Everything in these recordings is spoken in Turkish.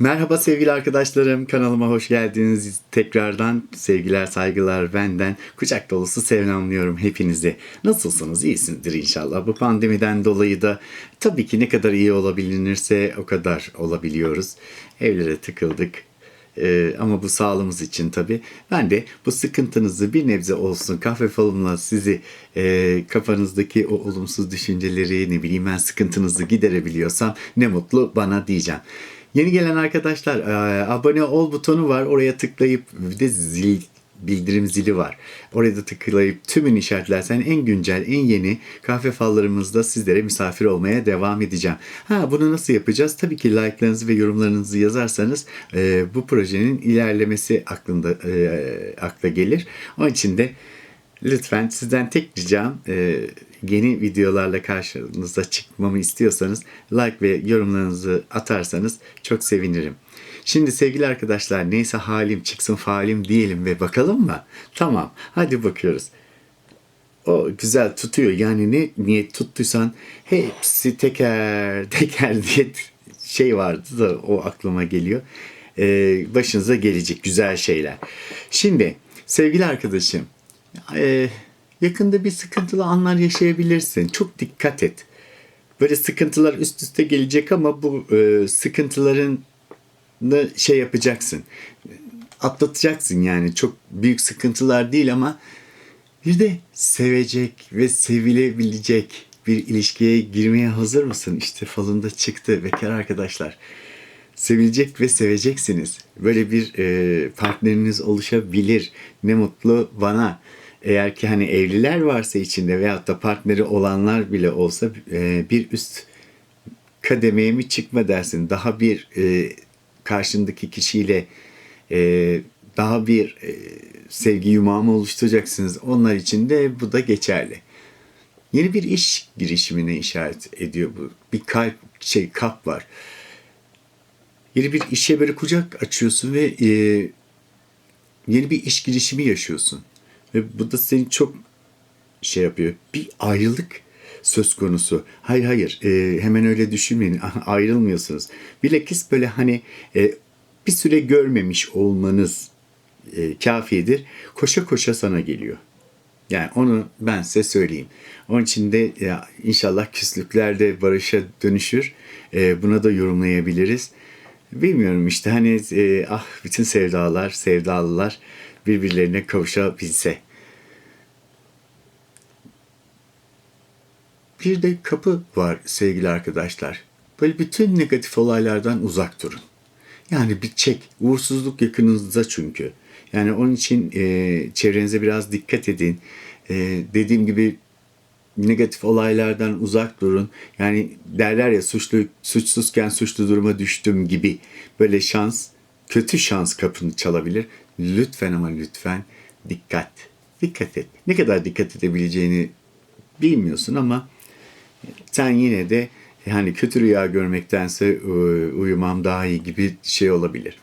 Merhaba sevgili arkadaşlarım, kanalıma hoş geldiniz. Tekrardan sevgiler, saygılar benden. Kucak dolusu selamlıyorum hepinizi. Nasılsınız? İyisinizdir inşallah. Bu pandemiden dolayı da tabii ki ne kadar iyi olabilirse o kadar olabiliyoruz. Evlere tıkıldık. Ee, ama bu sağlığımız için tabii. Ben de bu sıkıntınızı bir nebze olsun kahve falımla sizi e, kafanızdaki o olumsuz düşünceleri ne bileyim ben sıkıntınızı giderebiliyorsam ne mutlu bana diyeceğim. Yeni gelen arkadaşlar e, abone ol butonu var. Oraya tıklayıp bir de zil bildirim zili var. Oraya da tıklayıp tümünü işaretlersen en güncel, en yeni kahve fallarımızda sizlere misafir olmaya devam edeceğim. Ha bunu nasıl yapacağız? Tabii ki like'larınızı ve yorumlarınızı yazarsanız e, bu projenin ilerlemesi aklında e, akla gelir. Onun için de lütfen sizden tek ricam e, yeni videolarla karşınıza çıkmamı istiyorsanız like ve yorumlarınızı atarsanız çok sevinirim. Şimdi sevgili arkadaşlar neyse halim çıksın falim diyelim ve bakalım mı? Tamam hadi bakıyoruz. O güzel tutuyor yani ne niyet tuttuysan hepsi teker teker diye şey vardı da o aklıma geliyor. Ee, başınıza gelecek güzel şeyler. Şimdi sevgili arkadaşım e, yakında bir sıkıntılı anlar yaşayabilirsin. Çok dikkat et. Böyle sıkıntılar üst üste gelecek ama bu e, sıkıntıların şey yapacaksın. Atlatacaksın yani. Çok büyük sıkıntılar değil ama bir de sevecek ve sevilebilecek bir ilişkiye girmeye hazır mısın? İşte falında çıktı bekar arkadaşlar. Sevilecek ve seveceksiniz. Böyle bir e, partneriniz oluşabilir. Ne mutlu bana. Eğer ki hani evliler varsa içinde veyahut da partneri olanlar bile olsa e, bir üst kademeye mi çıkma dersin? Daha bir e, karşındaki kişiyle e, daha bir sevgi yumağı mı oluşturacaksınız? Onlar için de bu da geçerli. Yeni bir iş girişimine işaret ediyor bu. Bir kalp şey kap var. Yeni bir işe böyle kucak açıyorsun ve e, yeni bir iş girişimi yaşıyorsun. Ve bu da seni çok şey yapıyor. Bir ayrılık söz konusu. Hayır hayır e, hemen öyle düşünmeyin ayrılmıyorsunuz. Bilakis böyle hani e, bir süre görmemiş olmanız e, kafidir. Koşa koşa sana geliyor. Yani onu ben size söyleyeyim. Onun için de ya, inşallah küslükler de barışa dönüşür. E, buna da yorumlayabiliriz. Bilmiyorum işte hani e, ah bütün sevdalar, sevdalılar birbirlerine kavuşabilse. Bir de kapı var sevgili arkadaşlar. Böyle bütün negatif olaylardan uzak durun. Yani bir çek. Uğursuzluk yakınınızda çünkü. Yani onun için e, çevrenize biraz dikkat edin. E, dediğim gibi negatif olaylardan uzak durun. Yani derler ya suçlu suçsuzken suçlu duruma düştüm gibi. Böyle şans, kötü şans kapını çalabilir. Lütfen ama lütfen dikkat. Dikkat et. Ne kadar dikkat edebileceğini bilmiyorsun ama sen yine de yani kötü rüya görmektense e, uyumam daha iyi gibi şey olabilir.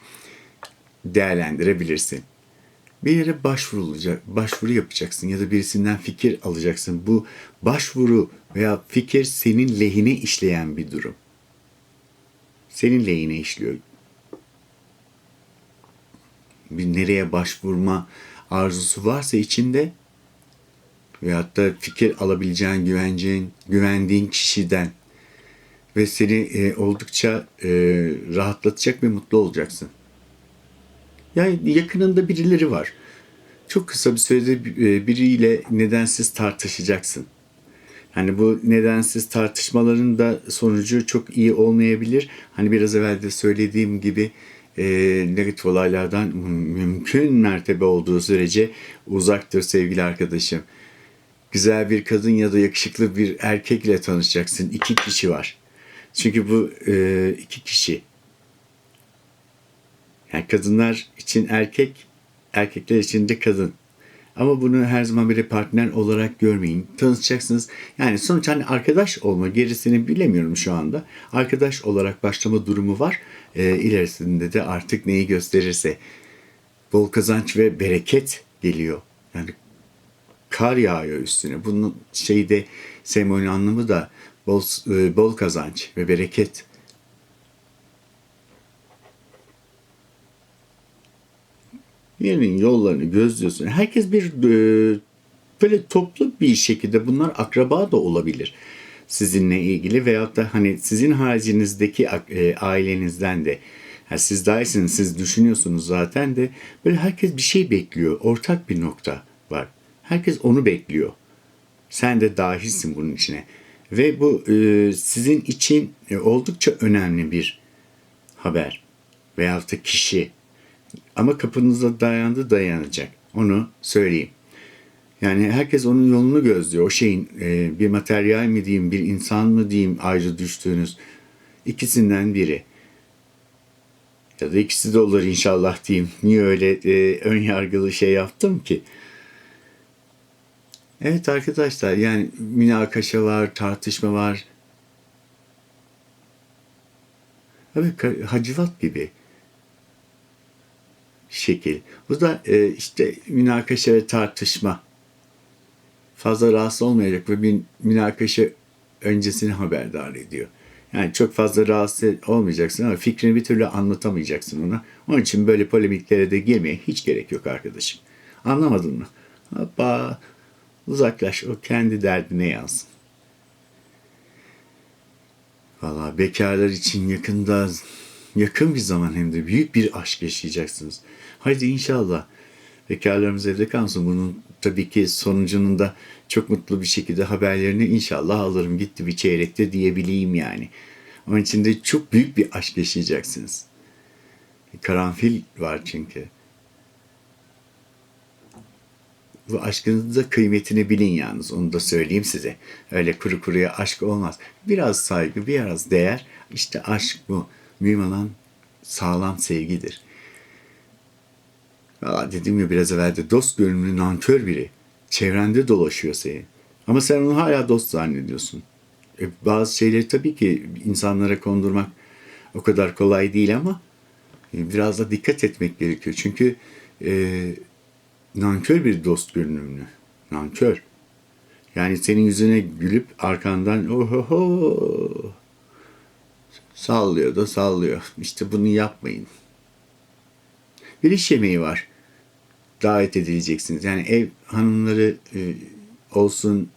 Değerlendirebilirsin. Bir yere başvurulacak, başvuru yapacaksın ya da birisinden fikir alacaksın. Bu başvuru veya fikir senin lehine işleyen bir durum. Senin lehine işliyor. Bir nereye başvurma arzusu varsa içinde veyahut da fikir alabileceğin, güveneceğin, güvendiğin kişiden ve seni e, oldukça e, rahatlatacak ve mutlu olacaksın. Yani yakınında birileri var. Çok kısa bir sürede e, biriyle nedensiz tartışacaksın. Hani bu nedensiz tartışmaların da sonucu çok iyi olmayabilir. Hani biraz evvel de söylediğim gibi e, negatif olaylardan mümkün mertebe olduğu sürece uzaktır sevgili arkadaşım güzel bir kadın ya da yakışıklı bir erkekle tanışacaksın. İki kişi var. Çünkü bu e, iki kişi. Yani kadınlar için erkek, erkekler için de kadın. Ama bunu her zaman bir partner olarak görmeyin. Tanışacaksınız. Yani sonuç hani arkadaş olma gerisini bilemiyorum şu anda. Arkadaş olarak başlama durumu var. E, ilerisinde de artık neyi gösterirse. Bol kazanç ve bereket geliyor. Yani kar yağıyor üstüne. Bunun şeyde sembolün anlamı da bol, e, bol kazanç ve bereket. Birinin yollarını gözlüyorsun. Herkes bir e, böyle toplu bir şekilde bunlar akraba da olabilir sizinle ilgili veyahut da hani sizin haricinizdeki e, ailenizden de yani siz dahilsiniz, siz düşünüyorsunuz zaten de böyle herkes bir şey bekliyor. Ortak bir nokta var. Herkes onu bekliyor. Sen de dahilsin bunun içine. Ve bu e, sizin için e, oldukça önemli bir haber. Veyahut da kişi. Ama kapınıza dayandı dayanacak. Onu söyleyeyim. Yani herkes onun yolunu gözlüyor. O şeyin e, bir materyal mi diyeyim, bir insan mı diyeyim ayrı düştüğünüz ikisinden biri. Ya da ikisi de olur inşallah diyeyim. Niye öyle e, ön yargılı şey yaptım ki? Evet arkadaşlar yani münakaşa var, tartışma var. Evet hacivat gibi şekil. Bu da e, işte münakaşa ve tartışma. Fazla rahatsız olmayacak ve bir münakaşa öncesini haberdar ediyor. Yani çok fazla rahatsız olmayacaksın ama fikrini bir türlü anlatamayacaksın ona. Onun için böyle polemiklere de girmeye hiç gerek yok arkadaşım. Anlamadın mı? Hoppa uzaklaş o kendi derdine yansın. Valla bekarlar için yakında yakın bir zaman hem de büyük bir aşk yaşayacaksınız. Haydi inşallah bekarlarımız evde kalsın. Bunun tabii ki sonucunun da çok mutlu bir şekilde haberlerini inşallah alırım gitti bir çeyrekte diyebileyim yani. Onun için de çok büyük bir aşk yaşayacaksınız. Karanfil var çünkü. Bu aşkınızın kıymetini bilin yalnız onu da söyleyeyim size. Öyle kuru kuruya aşk olmaz. Biraz saygı, biraz değer. İşte aşk bu. Mühim olan sağlam sevgidir. Aa, dediğim gibi biraz evvel de dost görünümlü nankör biri. Çevrende dolaşıyor seni. Ama sen onu hala dost zannediyorsun. E, bazı şeyleri tabii ki insanlara kondurmak o kadar kolay değil ama e, biraz da dikkat etmek gerekiyor. Çünkü e, nankör bir dost görünümlü. Nankör. Yani senin yüzüne gülüp arkandan ohoho sallıyor da sallıyor. İşte bunu yapmayın. Bir iş yemeği var. Davet edileceksiniz. Yani ev hanımları e, olsun,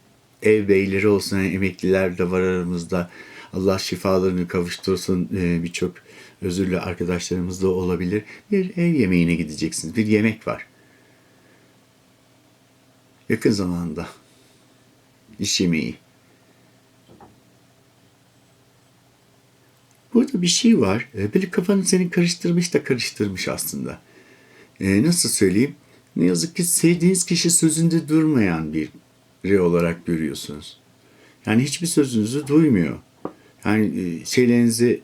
ev beyleri olsun, yani emekliler de var aramızda. Allah şifalarını kavuştursun. E, Birçok özürlü arkadaşlarımız da olabilir. Bir ev yemeğine gideceksiniz. Bir yemek var. Yakın zamanda. İş yemeği. Burada bir şey var. E, böyle kafanı senin karıştırmış da karıştırmış aslında. Ee, nasıl söyleyeyim? Ne yazık ki sevdiğiniz kişi sözünde durmayan biri olarak görüyorsunuz. Yani hiçbir sözünüzü duymuyor. Yani e, şeylerinizi,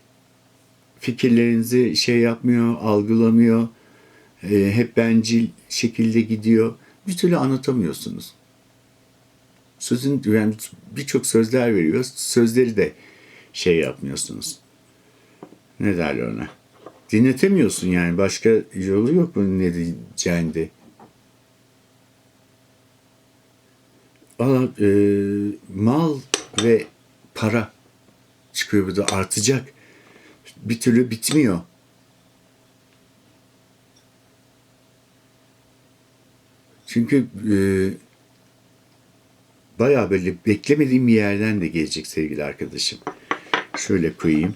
fikirlerinizi şey yapmıyor, algılamıyor. E, hep bencil şekilde gidiyor. Bir türlü anlatamıyorsunuz. Sözün yani birçok sözler veriyor. Sözleri de şey yapmıyorsunuz. Ne derler ona? Dinletemiyorsun yani. Başka yolu yok mu ne diyeceğinde? Valla e, mal ve para çıkıyor burada artacak. Bir türlü bitmiyor. Çünkü e, bayağı böyle beklemediğim bir yerden de gelecek sevgili arkadaşım. Şöyle koyayım.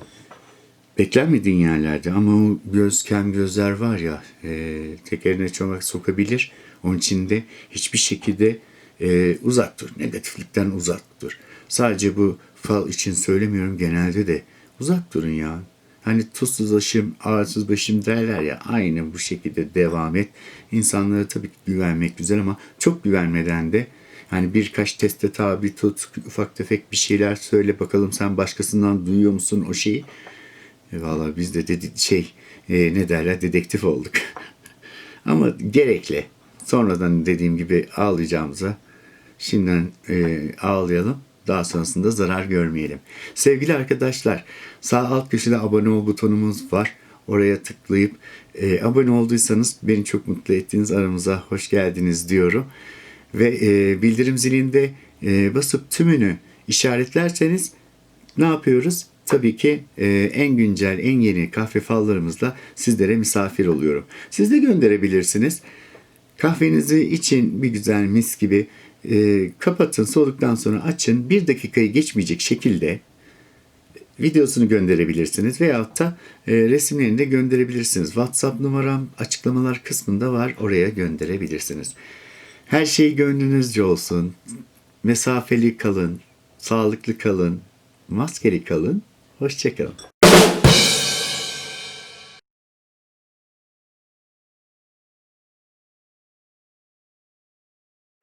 Beklenmediğin yerlerde ama o göz kem gözler var ya e, tekerine çomak sokabilir. Onun için de hiçbir şekilde e, uzak dur. Negatiflikten uzak dur. Sadece bu fal için söylemiyorum genelde de uzak durun ya. Hani tuzsuz başım, ağırsız başım derler ya aynı bu şekilde devam et. İnsanlara tabii ki güvenmek güzel ama çok güvenmeden de hani birkaç teste tabi tut, ufak tefek bir şeyler söyle bakalım sen başkasından duyuyor musun o şeyi. E, Valla biz de dedi, şey e, ne derler dedektif olduk. ama gerekli. Sonradan dediğim gibi ağlayacağımıza şimdiden e, ağlayalım. Daha sonrasında zarar görmeyelim. Sevgili arkadaşlar sağ alt köşede abone ol butonumuz var. Oraya tıklayıp e, abone olduysanız beni çok mutlu ettiğiniz aramıza hoş geldiniz diyorum. Ve e, bildirim zilinde e, basıp tümünü işaretlerseniz ne yapıyoruz? Tabii ki e, en güncel, en yeni kahve fallarımızla sizlere misafir oluyorum. Siz de gönderebilirsiniz. Kahvenizi için bir güzel mis gibi e, kapatın, soğuduktan sonra açın. Bir dakikayı geçmeyecek şekilde videosunu gönderebilirsiniz veyahut da e, resimlerini de gönderebilirsiniz. WhatsApp numaram açıklamalar kısmında var. Oraya gönderebilirsiniz. Her şey gönlünüzce olsun. Mesafeli kalın, sağlıklı kalın, maskeli kalın. Hoşçakalın.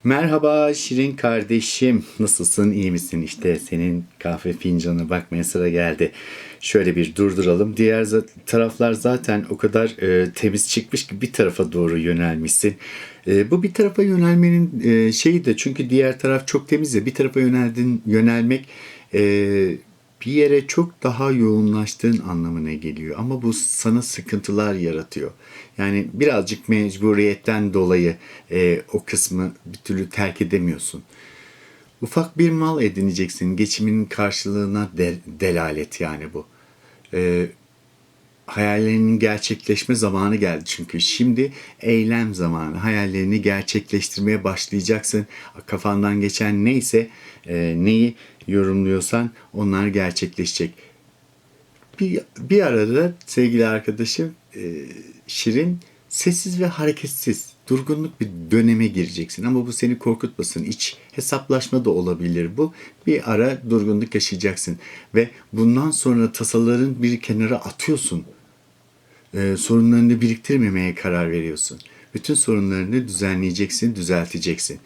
Merhaba Şirin kardeşim. Nasılsın? İyi misin? İşte senin kahve fincanına bakmaya sıra geldi. Şöyle bir durduralım. Diğer taraflar zaten o kadar e, temiz çıkmış ki bir tarafa doğru yönelmişsin. E, bu bir tarafa yönelmenin e, şeyi de çünkü diğer taraf çok temiz ya bir tarafa yöneldin yönelmek e, bir yere çok daha yoğunlaştığın anlamına geliyor. Ama bu sana sıkıntılar yaratıyor. Yani birazcık mecburiyetten dolayı e, o kısmı bir türlü terk edemiyorsun. Ufak bir mal edineceksin. Geçiminin karşılığına de- delalet yani bu. E, hayallerinin gerçekleşme zamanı geldi çünkü. Şimdi eylem zamanı. Hayallerini gerçekleştirmeye başlayacaksın. Kafandan geçen neyse, e, neyi yorumluyorsan onlar gerçekleşecek. Bir, bir arada sevgili arkadaşım e, Şirin sessiz ve hareketsiz durgunluk bir döneme gireceksin ama bu seni korkutmasın. İç hesaplaşma da olabilir bu. Bir ara durgunluk yaşayacaksın ve bundan sonra tasaların bir kenara atıyorsun. Ee, sorunlarını biriktirmemeye karar veriyorsun. Bütün sorunlarını düzenleyeceksin, düzelteceksin.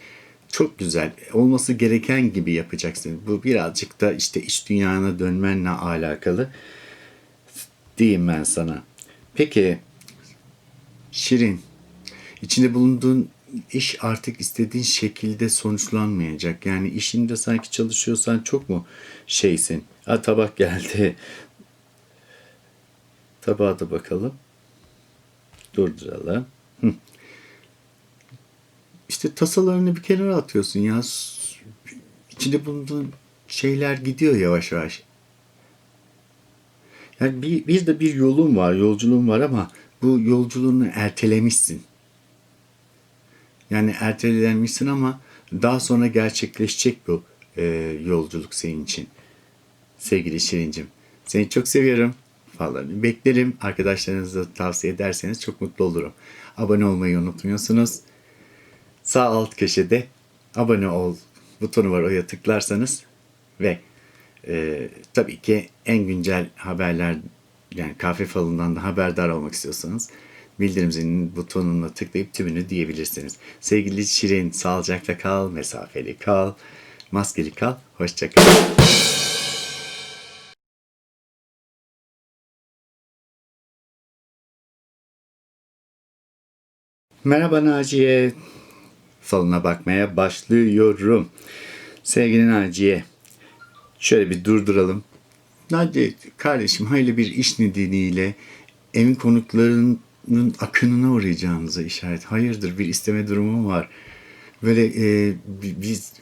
Çok güzel. Olması gereken gibi yapacaksın. Bu birazcık da işte iç dünyana dönmenle alakalı diyeyim ben sana. Peki Şirin, içinde bulunduğun iş artık istediğin şekilde sonuçlanmayacak. Yani işinde sanki çalışıyorsan çok mu şeysin? Ha tabak geldi. Tabağa da bakalım. Durduralım. İşte tasalarını bir kenara atıyorsun ya. İçinde bulunduğun şeyler gidiyor yavaş yavaş. Yani bir, bir de bir yolun var, yolculuğun var ama bu yolculuğunu ertelemişsin. Yani ertelemişsin ama daha sonra gerçekleşecek bu e, yolculuk senin için. Sevgili Şirincim, seni çok seviyorum. Falan beklerim. Arkadaşlarınıza tavsiye ederseniz çok mutlu olurum. Abone olmayı unutmuyorsunuz. Sağ alt köşede abone ol butonu var. Oraya tıklarsanız ve e, tabii ki en güncel haberler yani kahve falından da haberdar olmak istiyorsanız bildirim zilinin butonuna tıklayıp tümünü diyebilirsiniz. Sevgili Şirin sağlıcakla kal, mesafeli kal, maskeli kal, hoşça kal. Merhaba Naciye. Falına bakmaya başlıyorum. Sevgili Naciye, şöyle bir durduralım. Naciye kardeşim hayırlı bir iş nedeniyle evin konuklarının akınına uğrayacağınıza işaret. Hayırdır bir isteme durumu var. Böyle e, bi- biz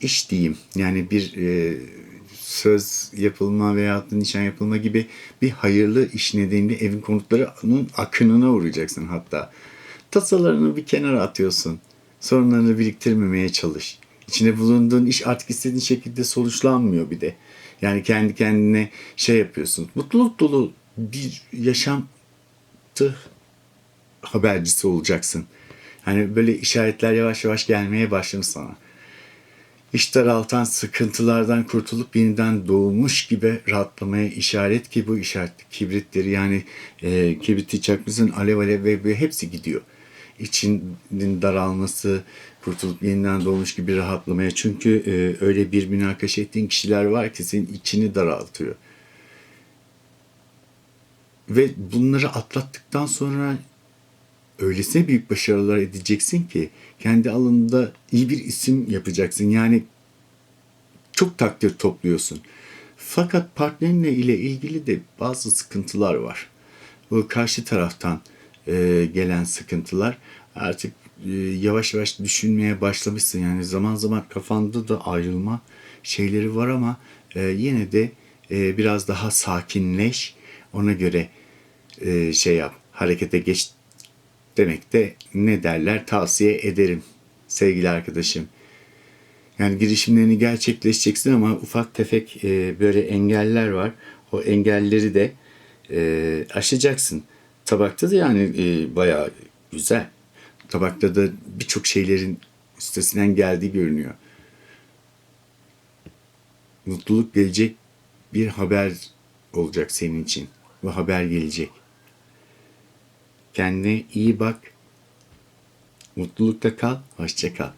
iş diyeyim yani bir e, söz yapılma veya nişan yapılma gibi bir hayırlı iş nedeniyle evin konuklarının akınına uğrayacaksın hatta. Tasalarını bir kenara atıyorsun. Sorunlarını biriktirmemeye çalış. İçinde bulunduğun iş artık istediğin şekilde sonuçlanmıyor bir de. Yani kendi kendine şey yapıyorsun. Mutluluk dolu bir yaşantı habercisi olacaksın. Hani böyle işaretler yavaş yavaş gelmeye başlamış sana. İş daraltan sıkıntılardan kurtulup yeniden doğmuş gibi rahatlamaya işaret ki bu işaret kibritleri yani e, kibriti çakmışsın alev alev ve, ve hepsi gidiyor. İçinin daralması, kurtulup yeniden doğmuş gibi rahatlamaya. Çünkü e, öyle bir münakaşa ettiğin kişiler var ki senin içini daraltıyor. Ve bunları atlattıktan sonra öylesine büyük başarılar edeceksin ki kendi alanında iyi bir isim yapacaksın. Yani çok takdir topluyorsun. Fakat partnerinle ile ilgili de bazı sıkıntılar var. Bu karşı taraftan e, gelen sıkıntılar artık e, yavaş yavaş düşünmeye başlamışsın. Yani zaman zaman kafanda da ayrılma şeyleri var ama e, yine de e, biraz daha sakinleş. Ona göre e, şey yap, harekete geç demek de ne derler tavsiye ederim sevgili arkadaşım. Yani girişimlerini gerçekleşeceksin ama ufak tefek e, böyle engeller var. O engelleri de e, aşacaksın. Tabakta da yani e, bayağı güzel. Tabakta da birçok şeylerin üstesinden geldiği görünüyor. Mutluluk gelecek bir haber olacak senin için. Bu haber gelecek. Kendine iyi bak. Mutlulukta kal. Hoşça kal.